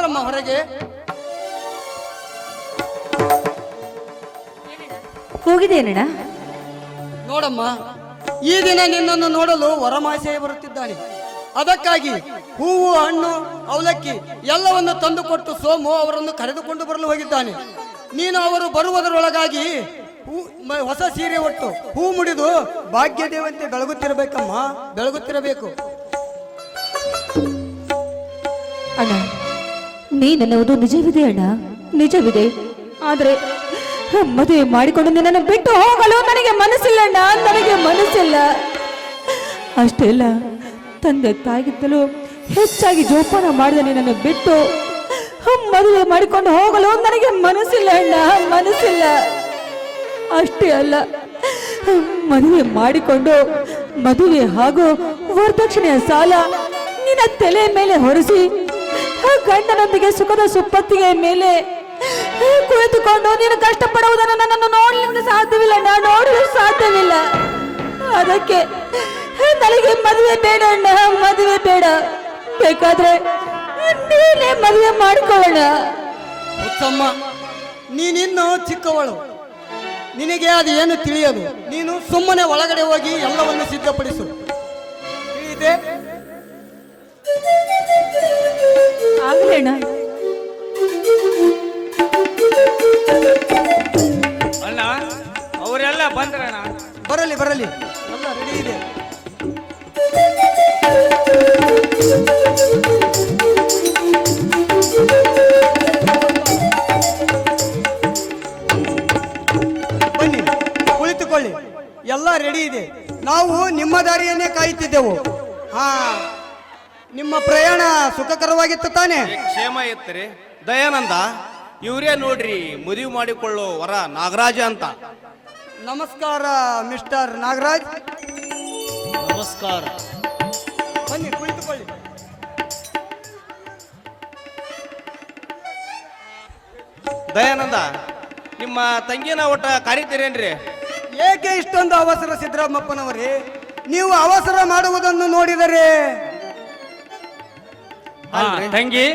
ಬಾರಮ್ಮ ಹೊರಗೆ. ಹೋಗಿದೇನಣ್ಣ ನೋಡಮ್ಮ ಈ ದಿನ ನಿನ್ನನ್ನು ನೋಡಲು ವರಮಾಸೆ ಬರುತ್ತಿದ್ದಾನೆ. ಅದಕ್ಕಾಗಿ ಹೂವು ಹಣ್ಣು ಅವಲಕ್ಕಿ ಎಲ್ಲವನ್ನು ತಂದುಕೊಟ್ಟು ಸೋಮು ಅವರನ್ನು ಕರೆದುಕೊಂಡು ಬರಲು ಹೋಗಿದ್ದಾನೆ. ನೀನು ಅವರು ಬರುವುದರೊಳಗಾಗಿ ಹೊಸ ಸೀರೆ ಒಟ್ಟು ಹೂ ಮುಡಿದು ಭಾಗ್ಯದೇವಂತೆ ಬೆಳಗುತ್ತಿರಬೇಕಮ್ಮ ಬೆಳಗುತ್ತಿರಬೇಕು. ಅಣ್ಣ ನೀನನ್ನುವುದು ನಿಜವಿದೆ ಅಣ್ಣ. ನಿಜವಿದೆ. ಆದರೆ ಮದುವೆ ಮಾಡಿಕೊಂಡು ನಿನ್ನನ್ನು ಬಿಟ್ಟು ಹೋಗಲು ನನಗೆ ಮನಸ್ಸಿಲ್ಲ ಅಣ್ಣ. ನನಗೆ ಮನಸ್ಸಿಲ್ಲ. ಅಷ್ಟೇ ಅಲ್ಲ ತಂದೆ ತಾಯಿಗಿಂತಲೂ ಹೆಚ್ಚಾಗಿ ಜೋಪಾನ ಮಾಡಿದ ನಿನ್ನನ್ನು ಬಿಟ್ಟು. ಮದುವೆ ಮಾಡಿಕೊಂಡು ಹೋಗಲು ನನಗೆ ಮನಸ್ಸಿಲ್ಲ ಅಣ್ಣ. ಮನಸ್ಸಿಲ್ಲ. ಅಷ್ಟೇ ಅಲ್ಲ, ಮದುವೆ ಮಾಡಿಕೊಂಡು ಮದುವೆ ಹಾಗೂ ವರದಕ್ಷಿಣೆಯ ಸಾಲ ನಿನ್ನ ತಲೆ ಮೇಲೆ ಹೊರಿಸಿ ಗಂಡನೊಂದಿಗೆ ಸುಖದ ಸುಪ್ಪತ್ತಿಗೆ ಮೇಲೆ ಕುಳಿತುಕೊಂಡು, ನೀನು ಕಷ್ಟಪಡುವುದನ್ನು ನನ್ನನ್ನು ನೋಡಲಿಕ್ಕೆ ಸಾಧ್ಯವಿಲ್ಲ ನಾನು ನೋಡಲು ಸಾಧ್ಯವಿಲ್ಲ. ಅದಕ್ಕೆ ನನಗೆ ಮದುವೆ ಬೇಡ ಅಣ್ಣ, ಮದುವೆ ಬೇಡ. ಬೇಕಾದ್ರೆ ನೀನೇ ಮದುವೆ ಮಾಡಿಕೊಳ್ಳೋಣ. ಹುಚ್ಚಮ್ಮ, ನೀನಿನ್ನು ಚಿಕ್ಕವಳು. ನಿನಗೆ ಅದು ಏನು ತಿಳಿಯದು? ನೀನು ಸುಮ್ಮನೆ ಒಳಗಡೆ ಹೋಗಿ ಎಲ್ಲವನ್ನು ಸಿದ್ಧಪಡಿಸು. ತಿಳಿದೆ ಅಣ್ಣ. ಅವರೆಲ್ಲ ಬಂದ್ರಣ ಬರಲಿ ಬರಲಿ. ಎಲ್ಲ ರೆಡಿ ಇದೆ. ಬನ್ನಿ ಕುಳಿತುಕೊಳ್ಳಿ. ಎಲ್ಲ ರೆಡಿ ಇದೆ. ನಾವು ನಿಮ್ಮ ದಾರಿಯನ್ನೇ ಕಾಯುತ್ತಿದ್ದೆವು. ಹಾ. ನಿಮ್ಮ ಪ್ರಯಾಣ ಸುಖಕರವಾಗಿತ್ತು ತಾನೆ. ಕ್ಷೇಮ ಇತ್ತರಿ ದಯಾನಂದ ಇವರೇ ನೋಡ್ರಿ ಮದುವೆ ಮಾಡಿಕೊಳ್ಳೋ ವರ ನಾಗರಾಜ ಅಂತ. ನಮಸ್ಕಾರ ಮಿಸ್ಟರ್ ನಾಗರಾಜ್. ನಮಸ್ಕಾರ. ಬನ್ನಿ ಕುಳಿತುಕೊಳ್ಳಿ. ದಯಾನಂದ ನಿಮ್ಮ ತಂಗಿನ ಒಟ್ಟ ಕರಿತೀರೇನ್ರಿ ಏಕೆ ಇಷ್ಟೊಂದು ಅವಸರ ಸಿದ್ದರಾಮಪ್ಪನವರೇ? ನೀವು ಅವಸರ ಮಾಡುವುದನ್ನು ನೋಡಿದರೆ ಹಾ ತಂಗಿ.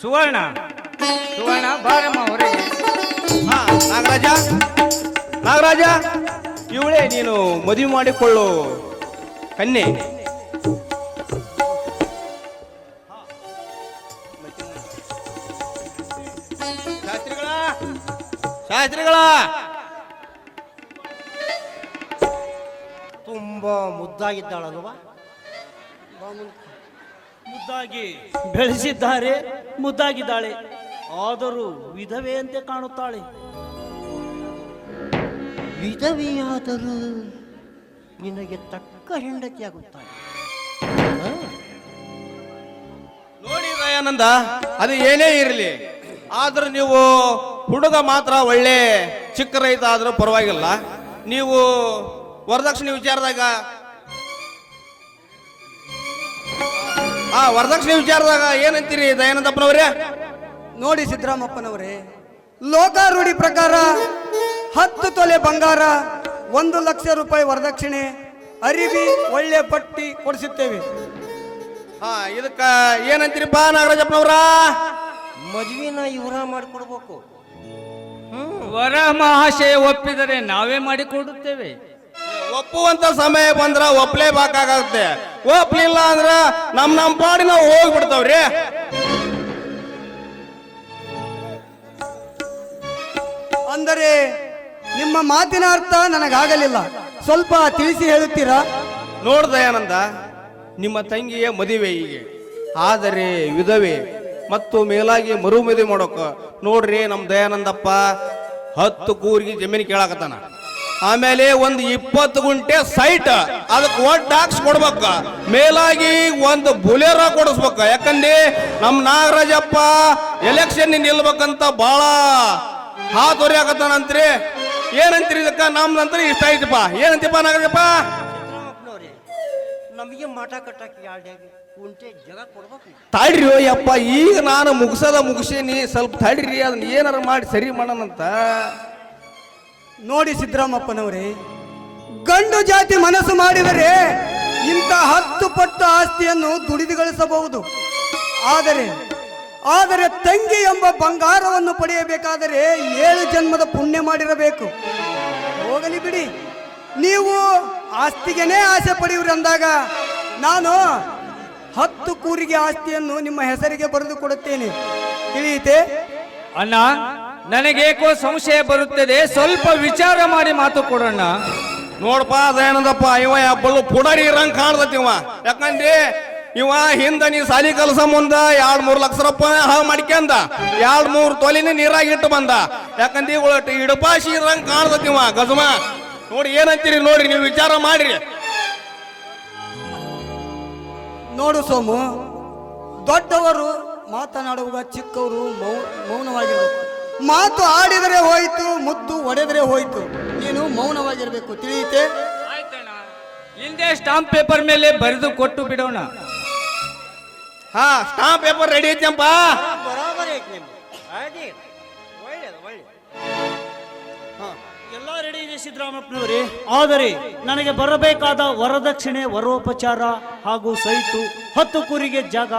ಸುವರ್ಣ. ಸುವರ್ಣ ಬಾರಮ್ಮ ಹೊರಗೆ ಹಾ ನಾಗರಾಜ. ನಾಗರಾಜ ಇವಳೇ ನೀನು ಮದುವೆ ಮಾಡಿಕೊಳ್ಳು ಕನ್ಯೆ. ಶಾಸ್ತ್ರಿಗಳ? ಶಾಸ್ತ್ರಿಗಳ? ತುಂಬಾ ಮುದ್ದಾಗಿದ್ದಾಳಲ್ವಾ? ಮುದ್ದಾಗಿ ಬೆಳೆಸಿದ್ದಾರೆ ಮುದ್ದಾಗಿದ್ದಾಳೆ. ಆದರೂ ವಿಧವೆಯಂತೆ ಕಾಣುತ್ತಾಳೆ. ವಿಧವೆಯಾದರೂ ನಿನಗೆ ತಕ್ಕ ಹೆಂಡತಿ ಆಗುತ್ತಾಳೆ. ನೋಡಿ ದಯಾನಂದ ಅದು ಏನೇ ಇರಲಿ ಆದ್ರೆ ನೀವು ಹುಡುಗ ಮಾತ್ರ ಒಳ್ಳೆ ಚಿಕ್ಕ ರೈತ ಆದ್ರೂ ಪರವಾಗಿಲ್ಲ. ನೀವು ವರದಕ್ಷಿಣೆ ವಿಚಾರದಾಗ ಆ ವರದಕ್ಷಿಣೆ ವಿಚಾರದಾಗ ಏನಂತೀರಿ ದಯಾನಂದಪ್ಪನವ್ರೆ? ನೋಡಿ ಸಿದ್ದರಾಮಪ್ಪನವರೇ ಲೋಕಾರೂಢಿ ಪ್ರಕಾರ ಹತ್ತು ತೊಲೆ ಬಂಗಾರ ಒಂದು ಲಕ್ಷ ರೂಪಾಯಿ ವರದಕ್ಷಿಣೆ ಅರಿವಿ ಒಳ್ಳೆ ಪಟ್ಟಿ ಕೊಡಿಸುತ್ತೇವೆ. ಹಾ ಇದಕ್ಕ ಏನಂತೀರಿಪ್ಪ ನಾಗರಾಜಪ್ಪನವ್ರ? ಮದುವೆನ ಇವರ ಮಾಡಿಕೊಡ್ಬೇಕು. ವರ ಮಹಾಶಯ ಒಪ್ಪಿದರೆ ನಾವೇ ಮಾಡಿಕೊಡುತ್ತೇವೆ. ಒಪ್ಪುವಂತ ಸಮಯ ಬಂದ್ರ ಒಪ್ಲೇಬೇಕಾಗತ್ತೆ. ಒಪ್ಲಿಲ್ಲ ಅಂದ್ರ ನಮ್ ನಮ್ ಪಾಡಿ ನಾವು ಹೋಗ್ಬಿಡ್ತಾವ್ರಿ. ಅಂದರೆ ನಿಮ್ಮ ಮಾತಿನ ಅರ್ಥ ನನಗಾಗಲಿಲ್ಲ. ಸ್ವಲ್ಪ ತಿಳಿಸಿ ಹೇಳುತ್ತೀರಾ? ನೋಡ್ ದಯಾನಂದ ನಿಮ್ಮ ತಂಗಿಯ ಮದುವೆ ಹೀಗೆ. ಆದರೆ ವಿಧವೆ ಮತ್ತು ಮೇಲಾಗಿ ಮರು ಮದುವೆ ಮಾಡೋಕ ನೋಡ್ರಿ ನಮ್ಮ ದಯಾನಂದಪ್ಪ ಹತ್ತು ಕೂರಿಗೆ ಜಮೀನು ಕೇಳಾಕತ್ತಾನ. ಆಮೇಲೆ ಒಂದು ಇಪ್ಪತ್ತು ಗುಂಟೆ ಸೈಟ್ ಅದಕ್ಕೆ ಒಟ್ಟು ಹಾಕ್ಸ್ ಕೊಡ್ಬೇಕ. ಮೇಲಾಗಿ ಒಂದು ಬುಲೆರ ಕೊಡಿಸ್ಬೇಕ. ಯಾಕಂದ್ರೆ ನಮ್ಮ ನಾಗರಾಜಪ್ಪ ಎಲೆಕ್ಷನ್ ನಿಲ್ಬೇಕಂತ ಬಹಳ ಹಾತೊರಿಯಾಕತ್ತಾನಂತ್ರಿ ಏನಂತೀರಿ ಇದಕ್ಕ? ನಮ್ದಂತ್ರ ಇಷ್ಟ ಐತಿಪ್ಪ ಏನಂತೀಪ ನಾಗರಾಜಪ್ಪ? ನಮಗೆ ಮಠ ಕಟ್ಟಕ್ಕೆ ತಡ್ರಿ ಯಪ್ಪ ಈಗ ನಾನು ಮುಗಿಸದ ಮುಗಿಸೀನಿ. ಸ್ವಲ್ಪ ತಡ್ರಿ ಅದನ್ನ ಏನಾರ ಮಾಡಿ ಸರಿ ಮಾಡೋಣಂತ. ನೋಡಿ ಸಿದ್ದರಾಮಪ್ಪನವರೇ, ಗಂಡು ಜಾತಿ ಮನಸ್ಸು ಮಾಡಿದರೆ ಇಂಥ ಹತ್ತು ಪಟ್ಟು ಆಸ್ತಿಯನ್ನು ದುಡಿದು ಗಳಿಸಬಹುದು ಆದರೆ ಆದರೆ ತಂಗಿ ಎಂಬ ಬಂಗಾರವನ್ನು ಪಡೆಯಬೇಕಾದರೆ ಏಳು ಜನ್ಮದ ಪುಣ್ಯ ಮಾಡಿರಬೇಕು. ಹೋಗಲಿ ಬಿಡಿ. ನೀವು ಆಸ್ತಿಗೆನೇ ಆಸೆ ಪಡೆಯುವ್ರಿ ಅಂದಾಗ ನಾನು ಹತ್ತು ಕೂರಿಗೆ ಆಸ್ತಿಯನ್ನು ನಿಮ್ಮ ಹೆಸರಿಗೆ ಬರೆದು ಕೊಡುತ್ತೇನೆ. ತಿಳಿಯಿತೆ? ಅಣ್ಣ ನನಗೇಕೋ ಸಂಶಯ ಬರುತ್ತದೆ ಸ್ವಲ್ಪ ವಿಚಾರ ಮಾಡಿ ಮಾತು ಕೊಡೋಣ. ನೋಡಪ್ಪ ಅದೇನದಪ್ಪ ಇವ ಬಲ್ಲು ಪುಡರಿ ಇರಂಗ್ ಕಾಣ್ತತಿ ಇವ. ಯಾಕಂದ್ರೆ ಇವ ಹಿಂದ ನೀ ಸಾಲಿ ಕಲಸ ಮುಂದ ಎರಡ್ ಮೂರ್ ಲಕ್ಷ ರೂಪಾಯಿ ಹಾ ಮಾಡ್ಕ್ಯಂದ ಎರಡ್ ಮೂರ್ ತೊಲಿನ ನೀರಾಗಿ ಇಟ್ಟು ಬಂದ. ಯಾಕಂದ್ರೆ ಇವಳು ಇಡಪಾಶಿ ಇರಂಗ್ ಕಾಣ್ತತಿ ಇವ ಗಜಮ. ನೋಡಿ ಏನಂತೀರಿ ನೋಡ್ರಿ ನೀವು ವಿಚಾರ ಮಾಡ್ರಿ. ನೋಡು ಸೋಮು ದೊಡ್ಡವರು ಮಾತನಾಡುವಾಗ ಚಿಕ್ಕವರು ಮೌ ಮೌನವಾಗಿರಬೇಕು. ಮಾತು ಆಡಿದರೆ ಹೋಯಿತು ಮುತ್ತು ಒಡೆದರೆ ಹೋಯಿತು. ನೀನು ಮೌನವಾಗಿರಬೇಕು ತಿಳಿಯುತ್ತೆ? ಆಯ್ತಣ್ಣ. ಹಿಂದೆ ಸ್ಟಾಂಪ್ ಪೇಪರ್ ಮೇಲೆ ಬರೆದು ಕೊಟ್ಟು ಬಿಡೋಣ. ಹಾ ಸ್ಟಾಂಪ್ ಪೇಪರ್ ರೆಡಿ ಐತಿಯಪ್ಪ ಬರಾಬರಿ ಐತಿ ಸಿದ್ದರಾಮಪ್ಪನವರೇ ಆದರೆ ನನಗೆ ಬರಬೇಕಾದ ವರದಕ್ಷಿಣೆ ವರೋಪಚಾರ ಹಾಗೂ ಸೈಟು ಹತ್ತು ಕೂರಿಗೆ ಜಾಗ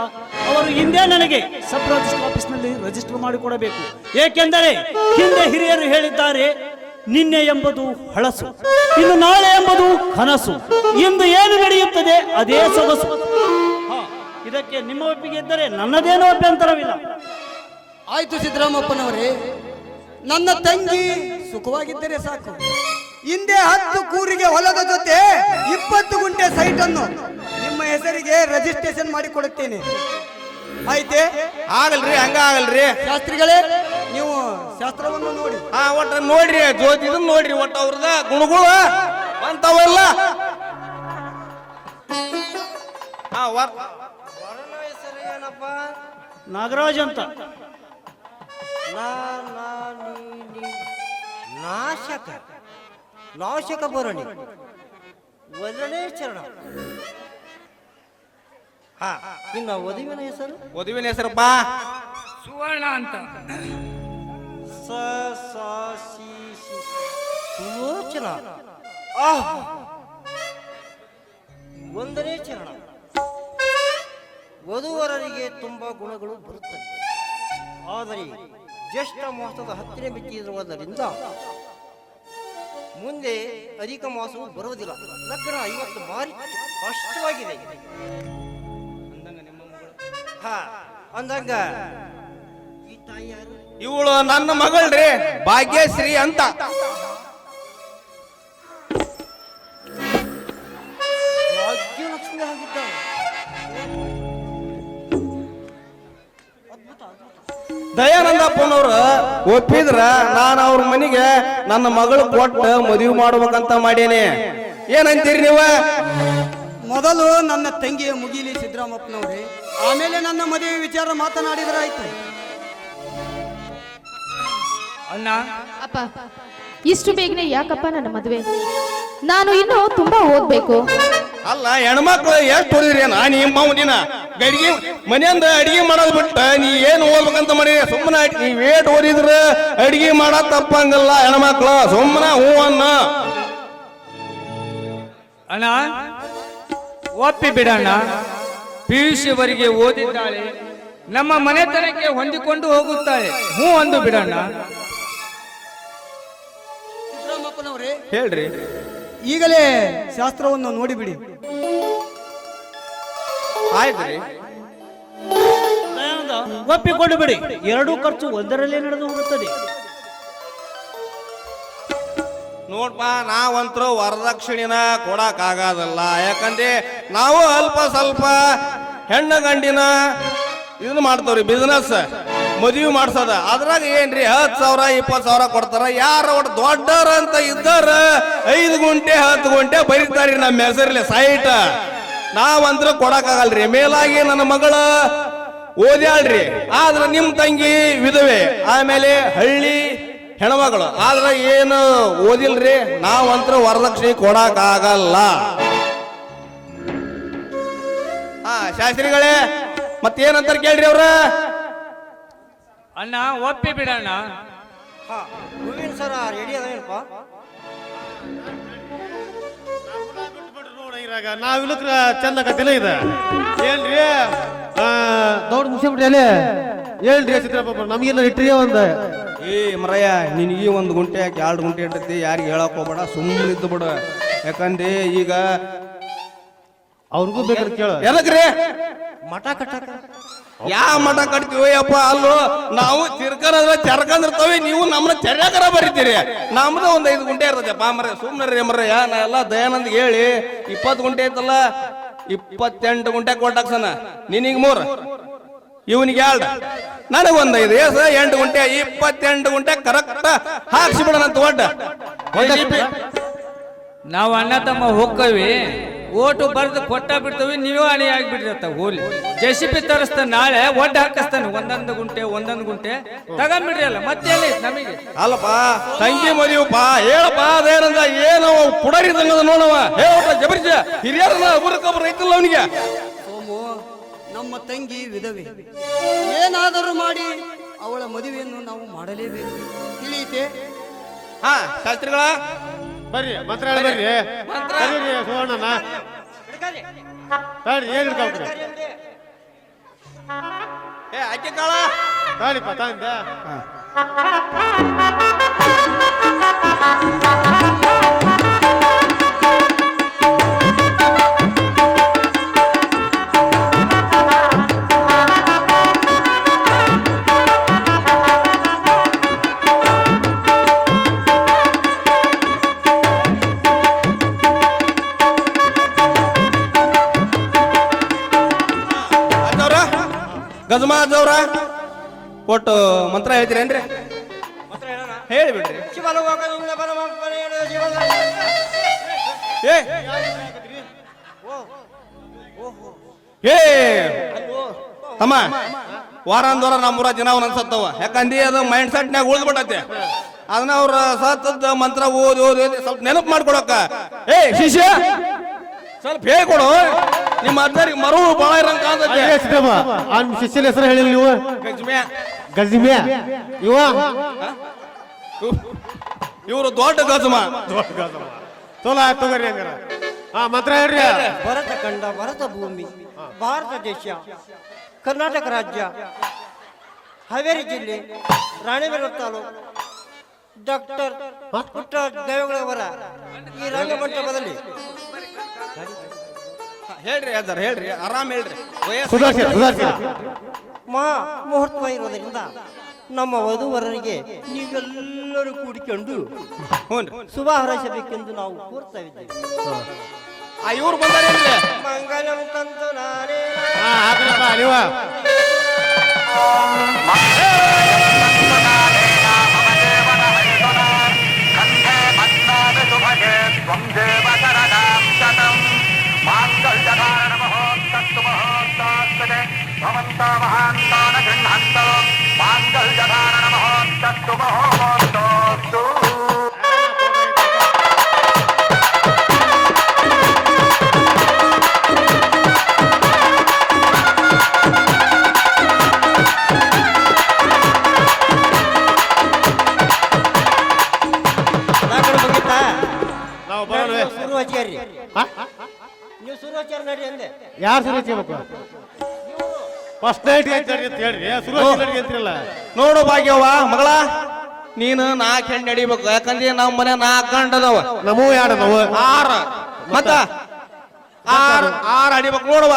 ಅವರು ಹಿಂದೆ ನನಗೆ ಸಬ್ ರಿಜಿಸ್ಟರ್ ಆಫೀಸ್ನಲ್ಲಿ ರಿಜಿಸ್ಟರ್ ಮಾಡಿಕೊಡಬೇಕು. ಏಕೆಂದರೆ ಹಿಂದೆ ಹಿರಿಯರು ಹೇಳಿದ್ದಾರೆ, ನಿನ್ನೆ ಎಂಬುದು ಹಳಸು, ಇನ್ನು ನಾಳೆ ಎಂಬುದು ಕನಸು, ಇಂದು ಏನು ನಡೆಯುತ್ತದೆ ಅದೇ ಸೊಗಸು. ಇದಕ್ಕೆ ನಿಮ್ಮ ಒಪ್ಪಿಗೆ ಇದ್ದರೆ ನನ್ನದೇನೋ ಅಭ್ಯಂತರವಿಲ್ಲ. ಆಯ್ತು ಸಿದ್ದರಾಮಪ್ಪನವರೇ ನನ್ನ ತಂಗಿ ಸುಖವಾಗಿದ್ದರೆ ಸಾಕು. ಹಿಂದೆ ಹತ್ತು ಕೂರಿಗೆ ಹೊಲದ ಜೊತೆ ಇಪ್ಪತ್ತು ಗುಂಟೆ ಸೈಟ್ ಅನ್ನು ನಿಮ್ಮ ಹೆಸರಿಗೆ ರಿಜಿಸ್ಟ್ರೇಷನ್ ಮಾಡಿಕೊಡುತ್ತೇನೆ. ಆಯ್ತೆ? ಆಗಲ್ರಿ ಹಂಗ ಆಗಲ್ರಿ ಶಾಸ್ತ್ರಿಗಳೇ ನೀವು ಶಾಸ್ತ್ರವನ್ನು ನೋಡಿ. ಹಾ ಒಟ್ಟ ನೋಡ್ರಿ ಜ್ಯೋತಿ ಇದನ್ನ ನೋಡ್ರಿ ಒಟ್ಟ ಅವ್ರದ ಗುಣಗಳು ಅಂತವಲ್ಲ ಹಾ ವರ್ ಹೆಸರು ಏನಪ್ಪ ನಾಗರಾಜ್ ಅಂತ. ನಾ ನಾ ನೀ ನೀ. ನಾಶಕ. ನಾಶಕ ಭರಣಿ. ವದನೇ ಚರಣ. ಹಾ ಇನ್ನ ವಧುವಿನ ಹೆಸರು? ವಧುವಿನ ಹೆಸರಪ್ಪ. ಸುವರ್ಣ ಅಂತ. ಸ ಸ ಸಿ ಸಿ ಸುಲೋಚನ. ಆಹ್ ಒಂದನೇ ಚರಣ. ವಧುವರರಿಗೆ ತುಂಬಾ ಗುಣಗಳು ಬರುತ್ತವೆ. ಆದರೆ ಜ್ಯೇಷ್ಠ ಮಾಸದ ಹತ್ತಿರ ಬಿಟ್ಟಿರುವುದರಿಂದ ಮುಂದೆ ಅಧಿಕ ಮಾಸವು ಬರುವುದಿಲ್ಲ. ಲಗ್ನ ಐವತ್ತು ಬಾರಿ ಸ್ಪಷ್ಟವಾಗಿದೆ. ಹಾ, ಅಂದಂಗ ಇವಳು ನನ್ನ ಮಗಳ್ರಿ, ಭಾಗ್ಯಶ್ರೀ ಅಂತ. ದಯಾನಂದಪ್ಪನವ್ರು ಒಪ್ಪಿದ್ರ ನಾನು ಅವ್ರ ಮನೆಗೆ ನನ್ನ ಮಗಳು ಕೊಟ್ಟು ಮದುವೆ ಮಾಡ್ಬೇಕಂತ ಮಾಡೇನಿ. ಏನಂತೀರಿ ನೀವ? ಮೊದಲು ನನ್ನ ತಂಗಿಯ ಮುಗಿಲಿ ಸಿದ್ದರಾಮಪ್ಪನವ್ರಿ ಆಮೇಲೆ ನನ್ನ ಮದುವೆ ವಿಚಾರ ಮಾತನಾಡಿದರಾಯ್ತು ಅಣ್ಣ. ಅಪ್ಪ ಇಷ್ಟು ಬೇಗನೆ ಯಾಕಪ್ಪ ನನ್ನ ಮದುವೆ? ನಾನು ಇನ್ನು ತುಂಬಾ ಓದ್ಬೇಕು. ಅಲ್ಲ ಹೆಣ್ಮಕ್ಳು ಎಷ್ಟು ಓದಿದ್ರಿ? ನಾನು ನಿಮ್ಮ ದಿನ ಗಡಿಗೆ ಮನೆಯಿಂದ ಅಡಿಗೆ ಮಾಡೋದು ಬಿಟ್ಟ ನೀ ಏನು ಓದ್ಬೇಕಂತ ಮನೆ? ಸುಮ್ಮನೆ ನೀವ್ ಏಟ್ ಓದಿದ್ರ ಅಡಿಗೆ ಮಾಡ ತಪ್ಪಂಗಲ್ಲ ಹೆಣ್ಮಕ್ಳು. ಸುಮ್ಮನೆ ಹೂ ಅನ್ನ. ಅಣ್ಣ ಒಪ್ಪಿ ಬಿಡಣ್ಣ. ಪಿ ಯು ಸಿ ವರೆಗೆ ಓದಿದ್ದಾಳೆ ನಮ್ಮ ಮನೆತನಕ್ಕೆ ಹೊಂದಿಕೊಂಡು ಹೋಗುತ್ತಾಳೆ. ಹ್ಞೂ ಅಂದು ಬಿಡಣ್ಣ. ಸಿದ್ದರಾಮಪ್ಪನವರೇ ಹೇಳ್ರಿ. ಈಗಲೇ ಶಾಸ್ತ್ರವನ್ನು ನೋಡಿಬಿಡಿ ಆಯ್ತು ದಯಾನಂದ ಒಪ್ಪಿಕೊಂಡು ಬಿಡಿ ಎರಡೂ ಖರ್ಚು ಒಂದರಲ್ಲೇ ನಡೆದು ಹೋಗುತ್ತದೆ. ನೋಡ್ಪ, ನಾವಂತರೂ ವರದಕ್ಷಿಣಿನ ಕೊಡಕ್ ಆಗೋದಲ್ಲ ಯಾಕಂದ್ರೆ ನಾವು ಅಲ್ಪ ಸ್ವಲ್ಪ ಹೆಣ್ಣು ಗಂಡಿನ ಇದನ್ನ ಮಾಡ್ತವ್ರಿ ಬಿಸ್ನೆಸ್ ಮದುವೆ ಮಾಡ್ಸೋದ. ಅದ್ರಾಗ ಏನ್ರಿ, ಹತ್ತು ಸಾವಿರ, ಇಪ್ಪತ್ತು ಸಾವಿರ ಕೊಡ್ತಾರ. ಯಾರ ಒಟ್ಟು ದೊಡ್ಡರ ಅಂತ ಇದ್ದಾರ ಐದು ಗುಂಟೆ, ಹತ್ತು ಗುಂಟೆ ಬರೀತಾರ್ರಿ ನಮ್ಮ ಹೆಸರಲ್ಲಿ ಸೈಟ್ ನಾವಂದ್ರೆ ಕೊಡಕ್ಕಾಗಲ್ರಿ. ಮೇಲಾಗಿ ನನ್ನ ಮಗಳ ಓದ್ಯಾಳ್ರಿ ಆದ್ರೆ ನಿಮ್ ತಂಗಿ ವಿಧವೆ ಆಮೇಲೆ ಹಳ್ಳಿ ಹೆಣ್ಮಗಳು. ಆದ್ರೆ ಏನು ಓದಿಲ್ರಿ? ನಾವಂತ್ರ ವರದಕ್ಷಿಣೆ ಕೊಡಕ್ ಆಗಲ್ಲ ಹಾ ಶಾಸ್ತ್ರಿಗಳೇ ಮತ್ತೇನಂತಾರ ಕೇಳ್ರಿ ಅವ್ರ? ಅಣ್ಣ ಒಪ್ಪಿ ಬಿಡಣ್ಣ. ಸರ ರೆಡಿ ಅದೇನಪ್ಪ ಇರಾಗ ನಾವ್ ಇಲ್ಲಕ್ರ ಚಂದ ಕತ್ತಿಲ್ಲ ಇದೆ. ಏನ್ರಿ? ದೌಡ್ ಮುಗಿಸ್ಬಿಟ್ರಿ ಅಲ್ಲಿ ಹೇಳ್ರಿ ಸಿದ್ದರಾಮಪ್ಪ ನಮಗೆಲ್ಲ ಇಟ್ರಿ ಒಂದ. ಏ ಮರಯ್ಯ ನಿನಗೆ ಒಂದು ಗುಂಟೆ ಯಾಕೆ ಎರಡು ಗುಂಟೆ ಇರ್ತೈತಿ ಯಾರಿಗೆ ಹೇಳಕ್ ಹೋಗ್ಬೇಡ ಸುಮ್ಮನೆ ಇದ್ದು ಬಿಡು. ಯಾಕಂದ್ರೆ ಈಗ ಅವ್ರಿಗೂ ಬೇಕಾದ್ರೆ ಕೇಳ. ಎದಕ್ರಿ ಮಠ ಕಟ್ಟಕ. ಯಾ ಮಠ ಕಟ್ತೀವಿ ಅಪ್ಪ ಅಲ್ಲೋ ನಾವು ತಿರ್ಕಂದ್ರ ಚರ್ಕಂದಿರ್ತವೆ ನೀವು ನಮ್ಮನ್ನ ಚರ್ಯಾಕರ ಬರೀತೀರಿ. ನಮ್ದು ಒಂದು ಐದು ಗುಂಟೆ ಇರ್ತೈತಪ್ಪ ಮರ ಸುಮ್ಮನೆ ಮರಯ್ಯ ನಾ ಎಲ್ಲ ದಯಾನಂದ್ ಹೇಳಿ ಇಪ್ಪತ್ತು ಗುಂಟೆ ಐತಲ್ಲ ಇಪ್ಪತ್ತೆಂಟು ಗುಂಟೆ ಕೊಟ್ಟಾಕ್ಸನ. ನಿನಗೆ ಮೂರು. ಇವನಿಗೆ ಎರಡು. ನನಗೆ ಒಂದು. ಐದು ಏಸ ಎಂಟು ಗುಂಟೆ. ಇಪ್ಪತ್ತೆಂಟು ಗುಂಟೆ ಕರೆಕ್ಟ್ ಹಾಕ್ಸಿಬಿಡೋಣ ಅಂತ ಒಡ್ಡ ನಾವು ಅಣ್ಣ ತಮ್ಮ ಹೋಗ್ಕವಿ. ಓಟು ಬರ್ದು ಕೊಟ್ಟ ಬಿಡ್ತವಿ ನೀವೇ ಅಣಿ ಆಗ್ಬಿಟ್ಟಿರತ್ತ ಹೋಲಿ ಜೆಸಿಪಿ ತರಿಸ್ತ ನಾಳೆ ಒಡ್ಡ ಹಾಕಿಸ್ತಾನೆ ಒಂದೊಂದು ಗುಂಟೆ ಒಂದೊಂದು ಗುಂಟೆ. ತಗೊಂಡ್ಬಿಡ್ರಿ ಅಲ್ಲ ಮತ್ತೆ ಎಲ್ಲಿ ನಮಗೆ? ಅಲ್ಲಪ್ಪ ತಂಗಿ ಮರಿಯಪ್ಪ ಹೇಳಪ್ಪ ಅದೇನಂದ ಏನು ಪುಡರಿದಂಗದ ನೋಡವ ಹೇಳಪ್ಪ ಜಬರ್ಜ ಹಿರಿಯರನ್ನ ಒಬ್ಬರಕ್ಕೊಬ್ಬರು ಐತಲ್ಲ ಅವನಿಗೆ. ಸೋಮು ನಮ್ಮ ತಂಗಿ ವಿಧವೆ. ಏನಾದರೂ ಮಾಡಿ ಅವಳ ಮದುವೆಯನ್ನು ನಾವು ಮಾಡಲೇಬೇಕು. ತಿಳಿಯಿತೆ? ಹಾ ಶಾಸ್ತ್ರಿಗಳ ಬರ್ರಿ ಮಂತ್ರ. ಹೇಳಿ ಬರ್ರಿ ಕರೀರಿ ಸುವರ್ಣನ ತಾಳಿ ಏನ್ ಹಿಡ್ಕೊಳ್ರಿ ಏ ಅಕ್ಕಿ ಕಾಳ. ತಾಳಿಪ್ಪ ತಾಂದ ಗಜಮ ಅಜ್ಜವ್ರ ಒಟ್ಟು ಮಂತ್ರ ಹೇಳ್ತೀರೇನ್ರಿ? ಹೇಳಿಬಿಡ್ರಿ. ಏ ತಮ್ಮ ವಾರಾಂದವಾರ ನಮ್ಮೂರ ಜನ ಅನ್ಸತ್ತವ. ಯಾಕಂದಿ ಅದು ಮೈಂಡ್ ಸೆಟ್ನ್ಯಾಗ ಉಳಿದ್ಬಿಟ್ಟತೆ. ಅದನ್ನ ಅವ್ರ ಸತ್ತದ ಮಂತ್ರ ಓದಿ ಓದಿ ಸ್ವಲ್ಪ ನೆನಪು ಮಾಡ್ಕೊಡಕ್ಕ. ಏ, ಶಿಷ್ಯ, ಸ್ವಲ್ಪ ಹೇಳ್ಕೊಡು. ನಿಮ್ಮ ಅಜ್ಜರಿಗೆ ಮರು ಬಾಳ ಇರಂಗ ಕಾಣ್ತೈತೆ. ನಿಮ್ ಶಿಷ್ಯನ ಹೆಸರು ಹೇಳಿಲ್ಲ ನೀವು. ಗಜ್ಮ್ಯಾ. ಗಜಿಮ್ಯಾ. ಇವ. ಇವರು ದೊಡ್ಡ ಗಜಮ. ದೊಡ್ಡ ಆಯ್ತು ತಗೋರಿ ಹಂಗಾರ. ಹಾ ಮಂತ್ರ ಹೇಳ್ರಿ. ಭರತ ಖಂಡ ಭರತ ಭೂಮಿ ಭಾರತ ದೇಶ ಕರ್ನಾಟಕ ರಾಜ್ಯ ಹಾವೇರಿ ಜಿಲ್ಲೆ ರಾಣಿಬೆನ್ನೂರು ತಾಲೂಕು. ಡಾಕ್ಟರ್ ಪುಟ್ಟ ದೇವೇಗೌಡವರ ಈ ರಂಗಮಂಟಪದಲ್ಲಿ. ಹೇಳ್ರಿ ಅದರ ಹೇಳ್ರಿ. ಆರಾಮ್ ಹೇಳ್ರಿ. ವಯಸ್ಸು ಸುಧಾರ್ಸಿ ಸುಧಾರ್ಸಿ. ಮಹಾ ಮುಹೂರ್ತವ ಇರೋದರಿಂದ ನಮ್ಮ ವಧುವರರಿಗೆ ನೀವೆಲ್ಲರೂ ಕೂಡಿಕೊಂಡು ಹ್ಞೂ ಶುಭ ಹಾರೈಸಬೇಕೆಂದು ನಾವು ಕೋರ್ತಾ ಇದ್ದೇವೆ. ಆ ಇವ್ರು ಬಂದಾರೇನ್ರಿ ಮಂಗಲಂ ತಂತು ನಾನೇ. ಹಾ ಹಾಕ್ರಪ್ಪ ನೀವ. Mustafa Hani. ಫಸ್ಟ್ ನೈಟ್ ಅಂತ ಹೇಳ್ರಿ? ಸುರು ಹಚ್ಚಿ ಅಂತಿರಲ್ಲ. ನೋಡು ಭಾಗ್ಯವ್ವ ಮಗಳ ನೀನು ನಾಲ್ಕು ಹೆಣ್ಣು ನಡಿಬೇಕು ಯಾಕಂದ್ರೆ ನಮ್ಮ ಮನೆ ನಾಲ್ಕು ಅದಾವ. ನಮೂ ಯಾರ ಆರ. ಮತ್ತ? ಆರ್ ಆರ್ ಅಡಿಬೇಕು ನೋಡುವ.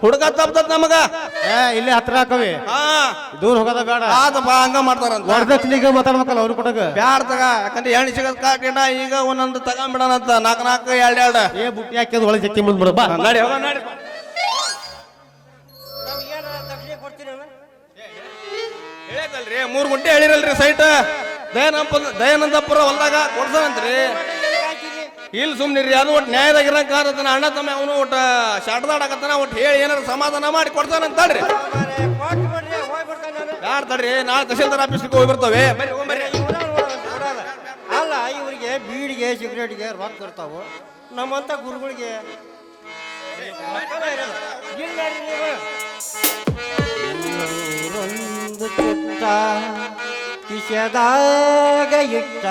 ಹುಡುಗ ತಪ್ಪದ ನಮಗ. ಏ ಇಲ್ಲೇ ಹತ್ರ ಹಾಕವಿ. ಹಾ. ದೂರ ಹೋಗೋದ ಬೇಡ. ಆತಪ್ಪ ಹಂಗ ಮಾಡ್ತಾರಂತ. ವರದಕ್ಷಿಣಿಗೆ ಮಾತಾಡ್ಬೇಕಲ್ಲ ಅವ್ರು ಕೊಡಗ ಬ್ಯಾಡ ತಗ. ಯಾಕಂದ್ರೆ ಹೆಣ್ಣು ಸಿಗದ್ ಕಾಕಿನ ಈಗ ಒಂದೊಂದು ತಗೊಂಬಿಡೋಣ ಅಂತ ನಾಲ್ಕು ನಾಲ್ಕು ಎರಡು ಎರಡು. ಏ ಬುಟ್ಟಿ ಹಾಕಿದ್ ಒಳಗೆ ಚಕ್ಕಿ ಮುಂದ್ ಬಿಡ. ಬಾ. ನಡಿ ಹೋಗ ನಡಿ. ಹೇಳಿದಲ್ರಿ ಮೂರು ಗುಂಟೆ ಹೇಳಿರಲ್ರಿ ಸೈಟ್ ದಯಾನಂದ ದಯಾನಂದಪುರ ಹೊಲ್ದಾಗ ಕೊಡ್ಸಂತ್ರಿ ಇಲ್ಲಿ ಸುಮ್ನಿರಿ, ಅದು ಒಟ್ಟು ನ್ಯಾಯದಾಗ ಇರಂಗ ಅಣ್ಣ ತಮ್ಮ ಅವನು ಒಟ್ಟು ಶಾಟದಾಡಕತ್ತಾನ ಒಟ್ಟು ಹೇಳಿ ಏನಾರ ಸಮಾಧಾನ ಮಾಡಿ ಹೋಗ್ಬಿಡ್ತಾನೆ ನಾನು ಯಾರು ತಡ್ರಿ, ನಾಳೆ ತಹಶೀಲ್ದಾರ್ ಆಫೀಸ್ಗೆ ಹೋಗಿ ಬರ್ತವೆ. ಅಲ್ಲ, ಇವರಿಗೆ ಬೀಡಿಗೆ, ಸಿಗರೇಟ್ಗೆ ರೊಕ್ಕ ಇರ್ತಾವು. ನಮ್ಮಂತ ಗುರುಗಳಿಗೆ ನೂರೊಂದು ಚಿತ್ತ ಕಿಶದಾಗ ಇಟ್ಟ.